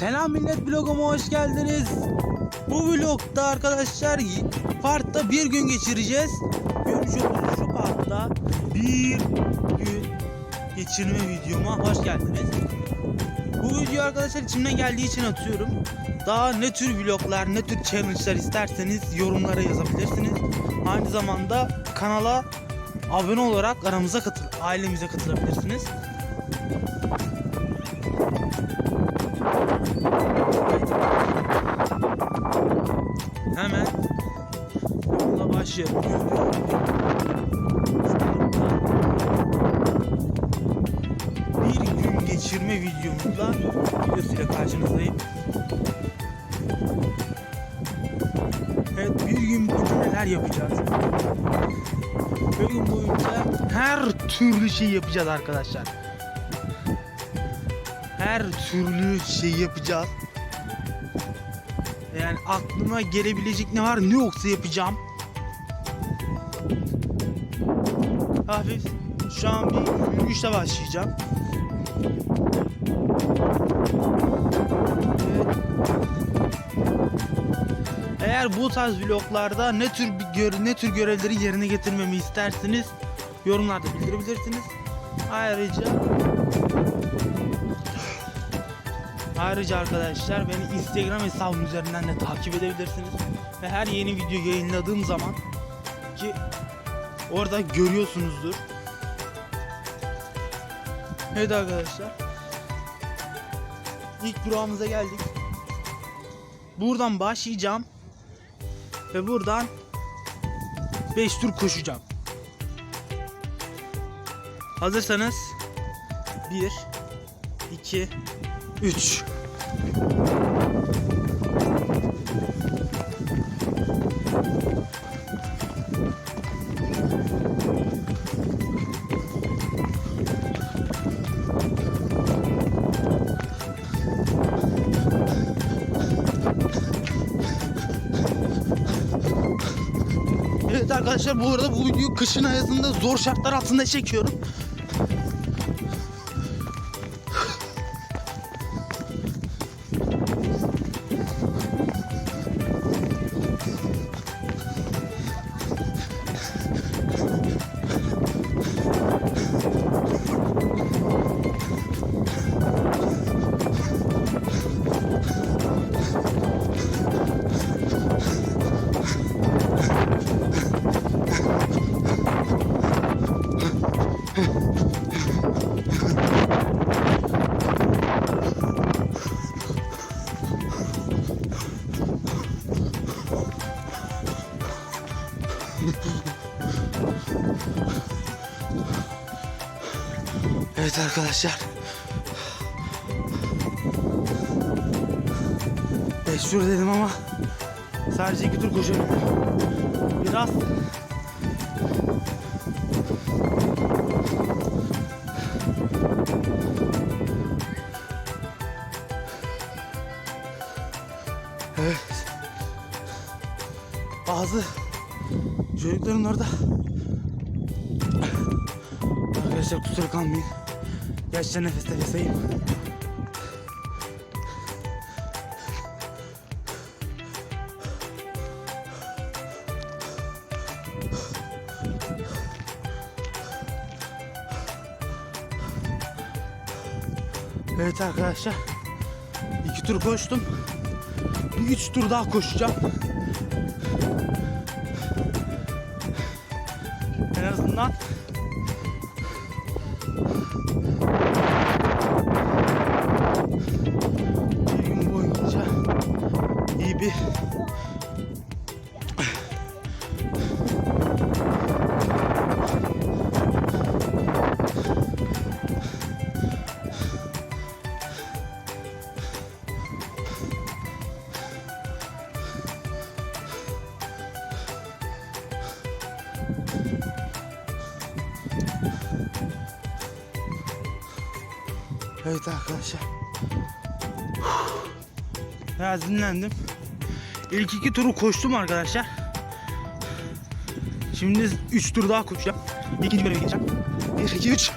Selam millet vloguma hoş geldiniz. Bu vlogda arkadaşlar parkta bir gün geçireceğiz. Görmüş olduğunuz şu parkta bir gün geçirme videoma hoş geldiniz. Bu video arkadaşlar içimden geldiği için atıyorum. Daha ne tür vloglar, ne tür challenge'lar isterseniz yorumlara yazabilirsiniz. Aynı zamanda kanala abone olarak aramıza katıl, ailemize katılabilirsiniz. Hemen yola başlayalım. Bir gün geçirme videomuzla videosuyla karşınızdayım. Evet bir gün boyunca neler yapacağız? Bir gün boyunca her türlü şey yapacağız arkadaşlar. Her türlü şey yapacağız. Yani aklıma gelebilecek ne var ne yoksa yapacağım. Hafif şu an bir yürüyüşle başlayacağım. Eğer bu tarz vloglarda ne tür bir ne tür görevleri yerine getirmemi isterseniz yorumlarda bildirebilirsiniz. Ayrıca Ayrıca arkadaşlar beni Instagram hesabım üzerinden de takip edebilirsiniz. Ve her yeni video yayınladığım zaman ki orada görüyorsunuzdur. Evet arkadaşlar. İlk durağımıza geldik. Buradan başlayacağım. Ve buradan 5 tur koşacağım. Hazırsanız 1 2 3 Evet arkadaşlar bu arada bu videoyu kışın ayazında zor şartlar altında çekiyorum. Evet arkadaşlar. 5 tur dedim ama sadece 2 tur koşuyorum. Biraz. Bazı çocukların orada Arkadaşlar kusura kalmayın. Gerçekten nefes nefeseyim. Evet arkadaşlar. iki tur koştum. Bir üç tur daha koşacağım. En azından Evet arkadaşlar. Biraz dinlendim. İlk iki turu koştum arkadaşlar. Şimdi 3 tur daha koşacağım. İkinci göreve geçeceğim. 1, 2, 3.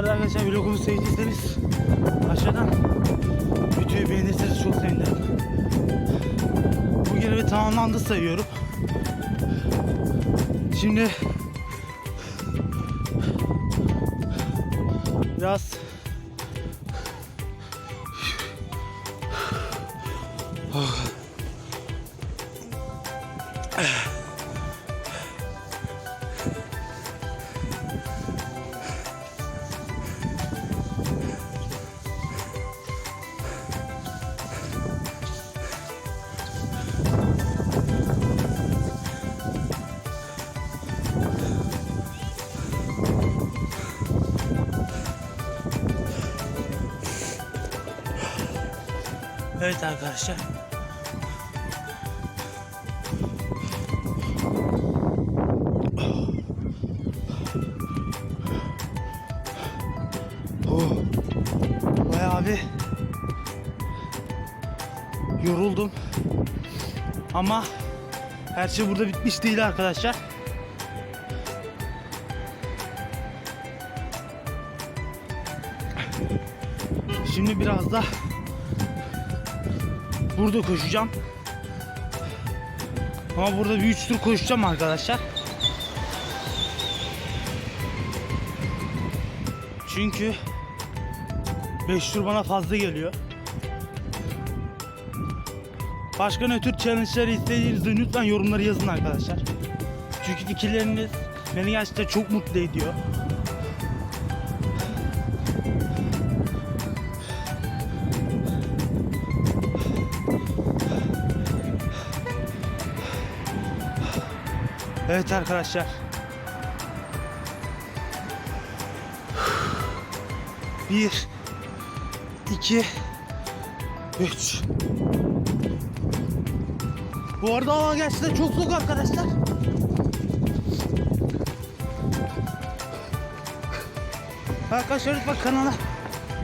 arada arkadaşlar vlogumu sevdiyseniz aşağıdan videoyu beğenirseniz çok sevinirim. Bu görevi tamamlandı sayıyorum. Şimdi biraz Evet arkadaşlar. Oh. Bir yoruldum. Ama her şey burada bitmiş değil arkadaşlar. Şimdi biraz da burada koşacağım. Ama burada bir üç tur koşacağım arkadaşlar. Çünkü 5 tur bana fazla geliyor. Başka ne tür challenge'ları istediğinizi lütfen yorumlara yazın arkadaşlar. Çünkü fikirleriniz beni gerçekten çok mutlu ediyor. Evet arkadaşlar. Bir, iki, üç. Bu arada hava gerçekten çok soğuk arkadaşlar. Arkadaşlar lütfen kanala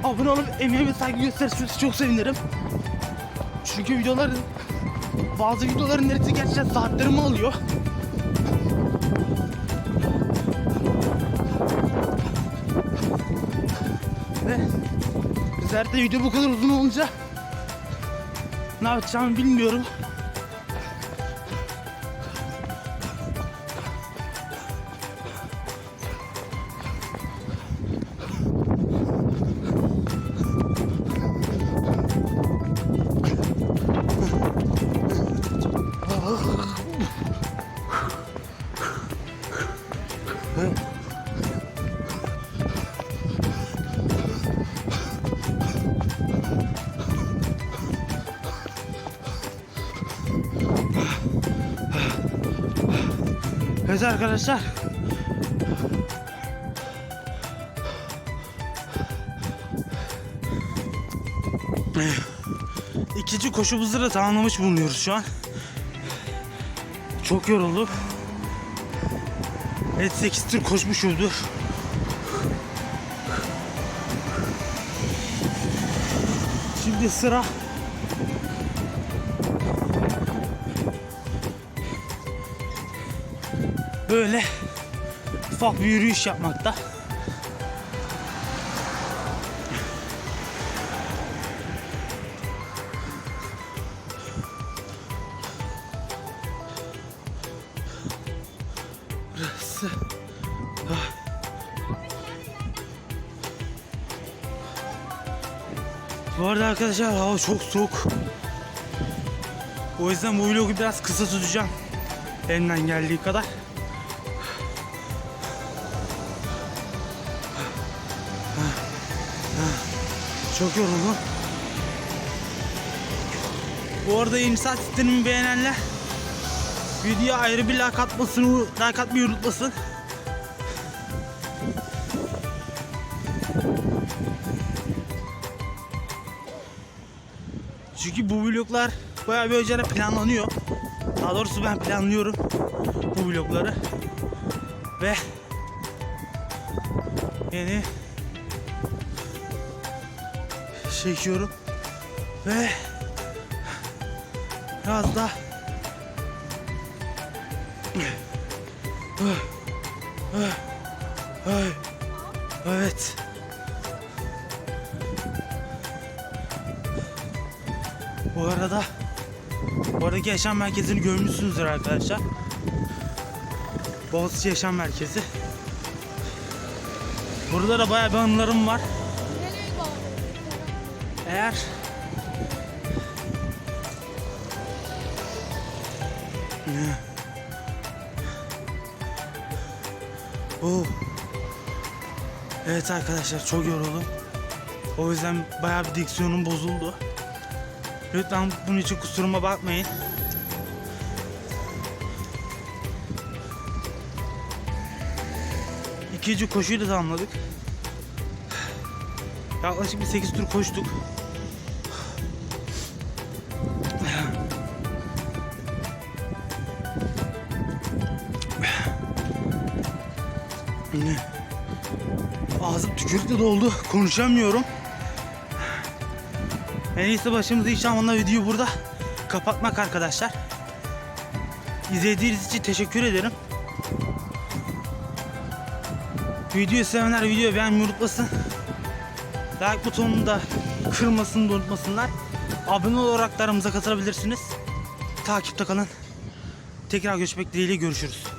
abone olup emeğime saygı gösterirseniz çok sevinirim. Çünkü videoların bazı videoların neresi gerçekten saatlerimi alıyor. Bizler de video bu kadar uzun olunca ne yapacağımı bilmiyorum. Arkadaşlar. İkinci koşumuzu da tamamlamış bulunuyoruz şu an. Çok yorulduk. Evet 8 tur koşmuşuzdur. Şimdi sıra böyle ufak bir yürüyüş yapmakta. Burası. Bu arada arkadaşlar hava çok soğuk. O yüzden bu vlogu biraz kısa tutacağım. Elimden geldiği kadar. Çok yoruldum. Bu arada yeni saat beğenenler videoya ayrı bir like atmasını, like atmayı unutmasın. Çünkü bu vloglar bayağı bir önceden planlanıyor. Daha doğrusu ben planlıyorum bu vlogları. Ve yeni çekiyorum ve biraz da Evet. Bu arada Oradaki yaşam merkezini görmüşsünüzdür arkadaşlar. Boğaziçi Yaşam Merkezi. Burada da bayağı bir anılarım var. Eğer Oo. Evet arkadaşlar çok yoruldum. O yüzden bayağı bir diksiyonum bozuldu. Lütfen bunun için kusuruma bakmayın. İkinci koşuyu da tamamladık. Yaklaşık bir 8 tur koştuk. Tükürükle doldu. Konuşamıyorum. En iyisi başımızı iş almanla videoyu burada kapatmak arkadaşlar. İzlediğiniz için teşekkür ederim. Videoyu sevenler videoyu beğenmeyi unutmasın. Like butonunu da kırmasını da unutmasınlar. Abone olarak katılabilirsiniz. Takipte kalın. Tekrar görüşmek dileğiyle görüşürüz.